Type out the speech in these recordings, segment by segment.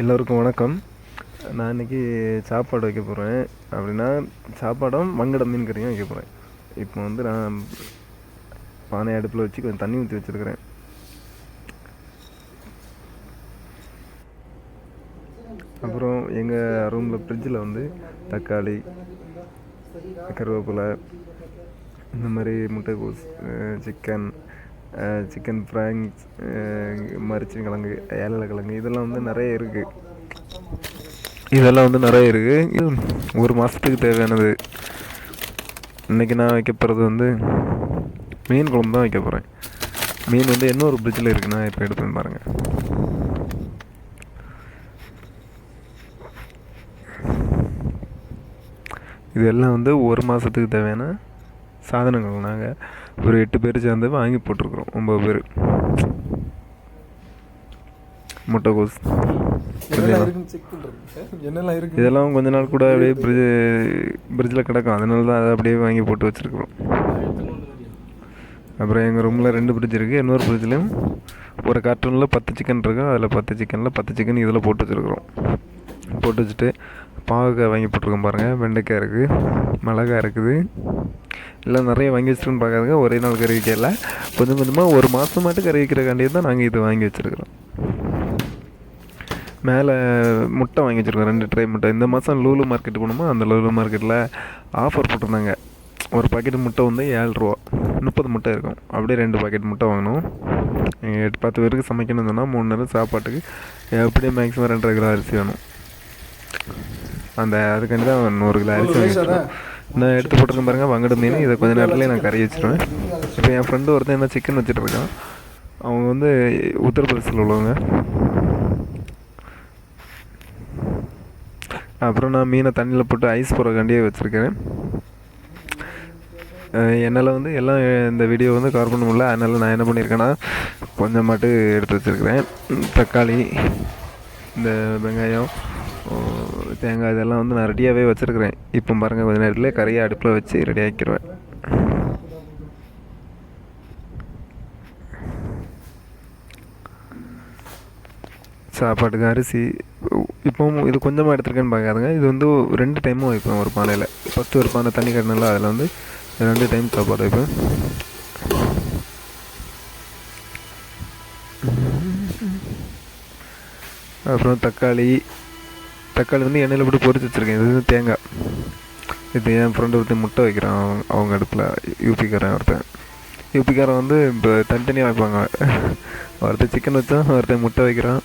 எல்லோருக்கும் வணக்கம். நான் இன்றைக்கி சாப்பாடு வைக்க போகிறேன் அப்படின்னா சாப்பாடும் மங்கட மீன் கறியும் வைக்க போகிறேன் இப்போ வந்து நான் பானை அடுப்பில் வச்சு கொஞ்சம் தண்ணி ஊற்றி வச்சுருக்கிறேன். அப்புறம் எங்கள் ரூமில் ஃப்ரிட்ஜில் வந்து தக்காளி கருவேப்பிலை இந்த மாதிரி முட்டைகோஸ் சிக்கன் சிக்கன் ஃப்ராங்க்ஸ் மரிச்சி கிழங்கு ஏழலை கிழங்கு இதெல்லாம் வந்து நிறைய இருக்குது இதெல்லாம் வந்து நிறைய இருக்குது ஒரு மாதத்துக்கு தேவையானது. இன்றைக்கி நான் வைக்க போகிறது வந்து மீன் குழம்பு தான் வைக்க போகிறேன் மீன் வந்து இன்னொரு ஃப்ரிட்ஜில் இருக்குது நான் இப்போ எடுத்துன்னு பாருங்கள் இதெல்லாம் வந்து ஒரு மாதத்துக்கு தேவையான சாதனங்கள். நாங்கள் ஒரு எட்டு பேர் சேர்ந்து வாங்கி போட்டிருக்குறோம். ஒம்பது பேர். முட்டைகோஸ் இதெல்லாம் கொஞ்ச நாள் கூட அப்படியே ஃப்ரிட்ஜ் ஃப்ரிட்ஜில் கிடக்கும். அதனால தான் அதை அப்படியே வாங்கி போட்டு வச்சுருக்குறோம். அப்புறம் எங்கள் ரூமில் ரெண்டு ஃப்ரிட்ஜ் இருக்குது இன்னொரு ஃப்ரிட்ஜ்லேயும் ஒரு கார்ட்டூனில் பத்து சிக்கன் இருக்கும் அதில் பத்து சிக்கனில் பத்து சிக்கன் இதில் போட்டு வச்சுருக்குறோம். போட்டு வச்சுட்டு பாவக்காய் வாங்கி போட்டிருக்கோம் பாருங்கள் வெண்டைக்காய் இருக்குது மிளகாய் இருக்குது. எல்லாம் நிறைய வாங்கி வச்சுருன்னு பார்க்காதுங்க. ஒரே நாள் கறி வைக்கல. கொஞ்சம் கொஞ்சமாக ஒரு மாதம் மட்டும் கறி வைக்கிறக்காண்டி தான் நாங்கள் இது வாங்கி வச்சுருக்குறோம். மேலே முட்டை வாங்கி வச்சுருக்கோம். ரெண்டு ட்ரை முட்டை. இந்த மாதம் லூலு மார்க்கெட் போனோமா? அந்த லூலு மார்க்கெட்டில் ஆஃபர் போட்டிருந்தாங்க. ஒரு பாக்கெட் முட்டை வந்து ஏழ்ரூவா முப்பது முட்டை இருக்கும். அப்படியே ரெண்டு பாக்கெட் முட்டை வாங்கினோம். எட்டு பத்து பேருக்கு சமைக்கணும்னு சொன்னால் மூணு நேரம் சாப்பாட்டுக்கு எப்படியும் மேக்ஸிமம் ரெண்டரை கிலோ அரிசி வேணும். அந்த அதுக்காண்டி தான் நூறு கிலோ அரிசி வாங்கி வச்சிருக்கோம். நான் எடுத்து போட்டிருக்கேன் பாருங்கள் வங்கடு மீன் இதை கொஞ்ச நேரத்துலேயே நான் கறி வச்சிருவேன். இப்போ என் ஃப்ரெண்டு ஒருத்தன் என்ன சிக்கன் வச்சுட்டு இருக்கான். அவங்க வந்து உத்தரப்பிரதேசில் உள்ளவங்க. அப்புறம் நான் மீனை தண்ணியில் போட்டு ஐஸ் போடுறக்காண்டியே வச்சுருக்கேன். என்னால் வந்து எல்லாம் இந்த வீடியோ வந்து கவர் பண்ண முடியல. அதனால் நான் என்ன பண்ணியிருக்கேன்னா கொஞ்சமாட்டு எடுத்து வச்சுருக்கிறேன். தக்காளி இந்த வெங்காயம் தேங்காய் இதெல்லாம் வந்து நான் ரெடியாகவே வச்சுருக்கிறேன். இப்போ பாருங்கள் கொஞ்ச நேரத்தில் கறியை அடுப்பில் வச்சு ரெடி ஆக்கிடுவேன். சாப்பாட்டுக்கு அரிசி இப்போவும் இது கொஞ்சமாக எடுத்துருக்கேன்னு பார்க்காதுங்க இது வந்து ரெண்டு டைமும் வைப்பேன் ஒரு பானையில். ஃபஸ்ட்டு ஒரு பானை தண்ணி கட்டினால அதில் வந்து ரெண்டு டைம் சாப்பாடு வைப்பேன். அப்புறம் தக்காளி தக்காளி வந்து எண்ணெயில் போட்டு பொறித்து வச்சுருக்கேன். இது வந்து தேங்காய். இது என் ஃப்ரெண்டு ஒருத்தன் முட்டை வைக்கிறான். அவங்க இடத்துல யூபிக்காரன் ஒருத்தன். யூபிக்காரன் வந்து இப்போ தனித்தனியாக வைப்பாங்க. ஒருத்தன் சிக்கன் வச்சான் ஒருத்தன் முட்டை வைக்கிறான்.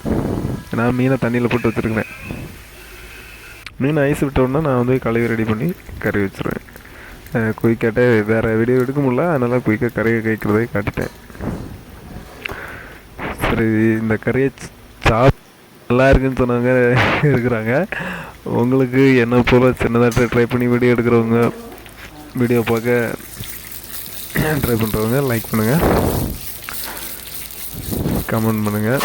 நான் மீனை தண்ணியில் போட்டு வச்சுருக்கிறேன் மீன் ஐஸ் விட்டோன்னா நான் வந்து கழுவி ரெடி பண்ணி கறி வச்சுருவேன். குயிக்காட்டே வேறு வீடியோ எடுக்க முடியல. அதனால் குயிக்காக கறியை கேட்குறதே காட்டிட்டேன். சரி இந்த கறியை சாப் நல்லா இருக்குன்னு சொன்னவங்க இருக்கிறாங்க. உங்களுக்கு என்ன போல் சின்னதாக ட்ரை பண்ணி வீடியோ எடுக்கிறவங்க வீடியோ பார்க்க ட்ரை பண்ணுறவங்க லைக் பண்ணுங்கள் கமெண்ட் பண்ணுங்கள்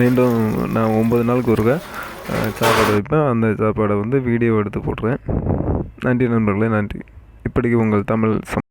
மீண்டும் நான் ஒம்பது நாளுக்கு ஒருக்க சாப்பாடு வைப்பேன். அந்த சாப்பாடை வந்து வீடியோ எடுத்து போடுறேன் நன்றி நண்பர்களே நன்றி. இப்படிக்கு உங்கள் தமிழ் சம்